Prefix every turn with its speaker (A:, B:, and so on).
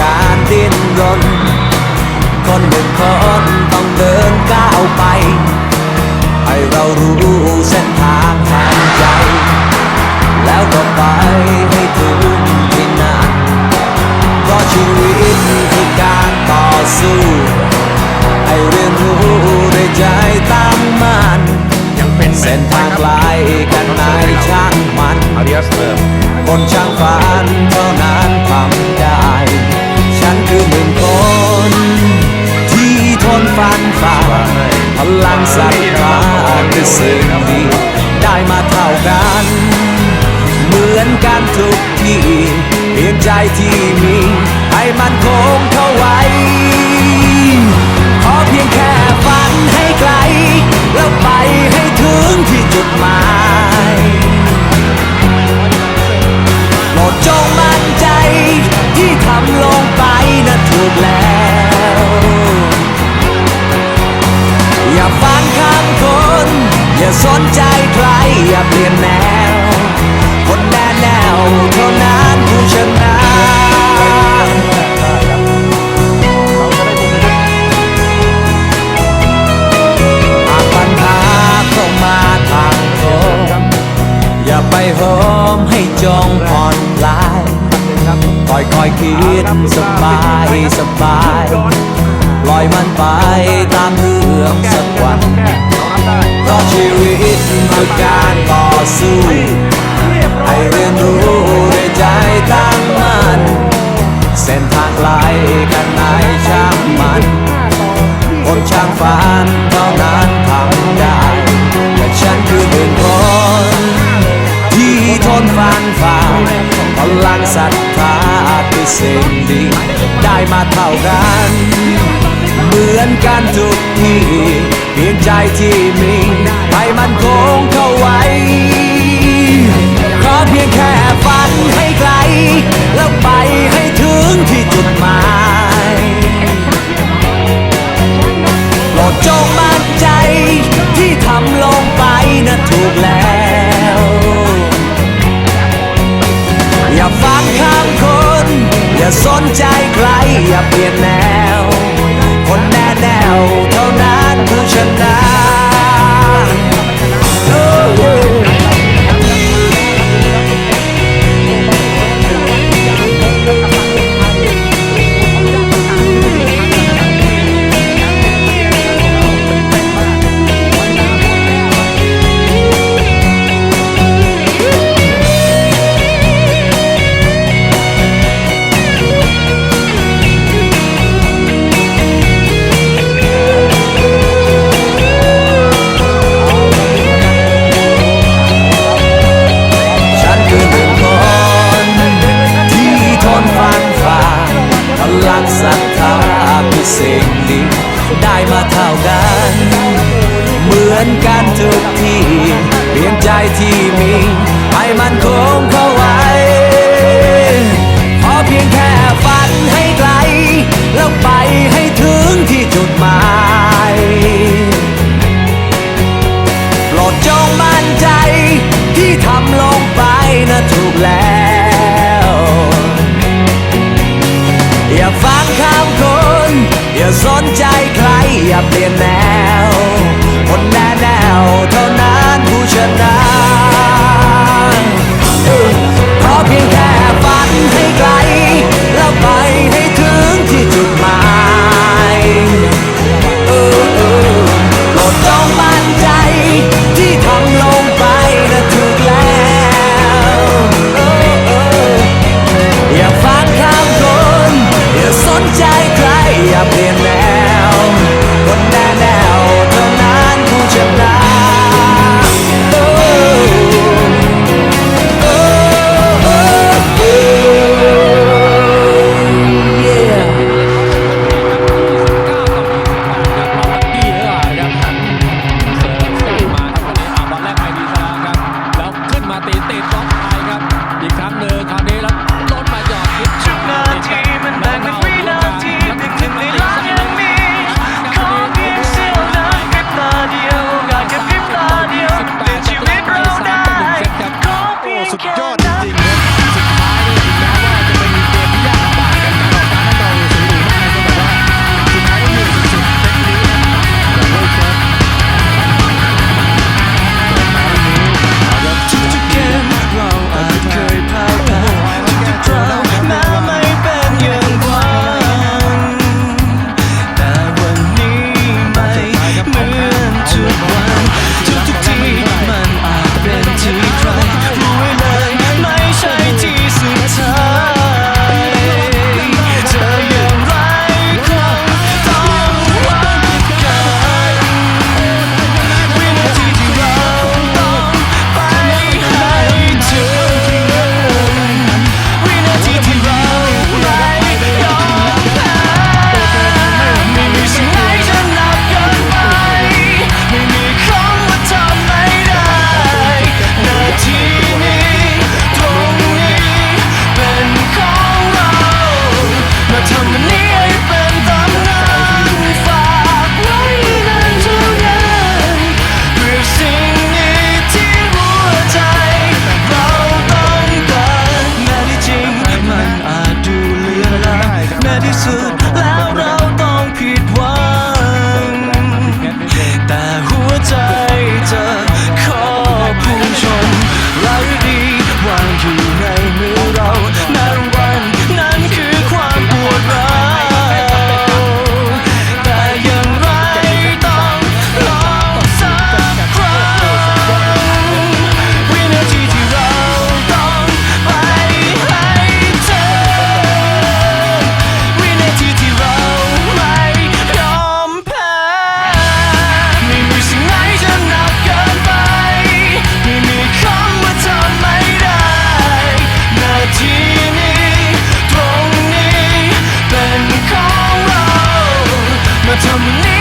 A: การดิ้นรน คนหนึ่งคนต้องเดินก้าวไป ให้เรารู้เส้นทางทางใจ แล้วก็ไปให้ถึงที่นั่นเพราะชีวิตคือการต่อสู้ให้เรียนรู้ด้ใจตั้งมั่นเส้นทางไกลกันนายช่างมันคนช่างฝันเท่านั้นทำได้ันคือหนึ่งคนที่ทนฟันฝ่าพลังศรัทธาคือสิ่งดีได้มาเท่ากัน เหมือนกันทุกที่เพียงใจที่มี ให้มันคงเข้าไว้ สนใจใครอย่าเปลี่ยนแนว คนแน่แนวเท่านั้นผู้ชนะหากปัญหาเข้ามาทางตรงอย่าไปโหมให้จงผ่อนคลายค่อยค่อยคิดสบายสบาย ปล่อยมันไปตามเรื่องสักวันเพราะ ชีวิตคือการต่อสู้ให้เรียนรู้ด้วยใจตั้งมั่นเส้นทางไกลกันไหนช่างมันคนช่างฝันเท่านั้นทำได้แต่ฉันคือหนึ่งคนที่ทนฟันฝ่าพลังศรัทธาคือสิ่งดีได้มาเท่ากัน เหมือนกันทุกที่เพียงใจที่มีให้มันคงเข้าไว้ขอเพียงแค่ฝันให้ไกล แล้วไปให้ถึงที่จุดหมายโปรดจงมั่นใจที่ทำลงไปนะถูกแล้ว อย่าฟังคำคน อย่าสนใจใคร อย่าเปลี่ยนแนวคน มือนกันทุกที่เพียงใจที่มีให้มันคงเข้าไว้ขอเพียงแค่ฝันให้ไกล แล้วไปให้ถึงที่จุดหมายโปรดจงมั่นใจที่ทำลงไปนะถูกแล้ว อย่าฟังคำคน อย่าสนใจใคร อย่าเปลี่ยนแนว แนวเท่านั้นผู้ชนะ Tell me.